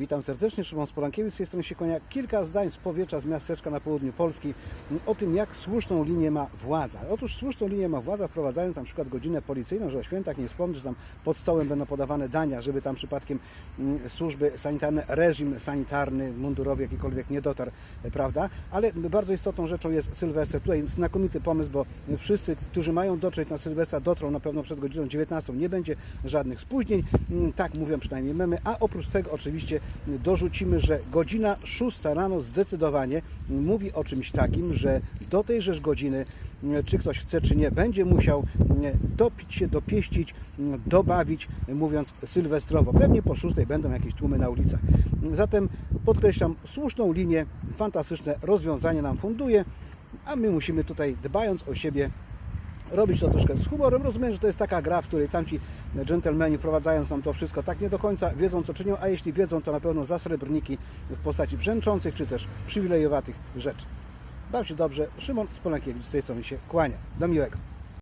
Witam serdecznie, Szymon Sporankiewicz, z tej strony się kłania. Kilka zdań z powietrza z miasteczka na południu Polski o tym, jak słuszną linię ma władza. Otóż słuszną linię ma władza, wprowadzając na przykład godzinę policyjną, że o świętach nie wspomnę, że tam pod stołem będą podawane dania, żeby tam przypadkiem m, służby sanitarne, reżim sanitarny, mundurowy jakikolwiek nie dotarł, e, prawda? Ale bardzo istotną rzeczą jest Sylwester. Tutaj znakomity pomysł, bo wszyscy, którzy mają dotrzeć na Sylwestra, dotrą na pewno przed godziną 19. Nie będzie żadnych spóźnień, Mm, tak mówią przynajmniej memy, a oprócz tego oczywiście dorzucimy, że godzina 6 rano zdecydowanie mówi o czymś takim, że do tejżeż godziny mm, czy ktoś chce, czy nie, będzie musiał mm, dopić się, dopieścić, dobawić, mówiąc sylwestrowo. Pewnie po 6 będą jakieś tłumy na ulicach. Zatem podkreślam, słuszną linię, fantastyczne rozwiązanie nam funduje, a my musimy tutaj, dbając o siebie, robić to troszkę z humorem. Rozumiem, że to jest taka gra, w której tamci dżentelmeni wprowadzając nam to wszystko tak nie do końca wiedzą co czynią, a jeśli wiedzą, to na pewno za srebrniki w postaci brzęczących czy też przywilejowatych rzeczy. Baw się dobrze. Szymon Spolankiewicz z tej strony się kłania. Do miłego.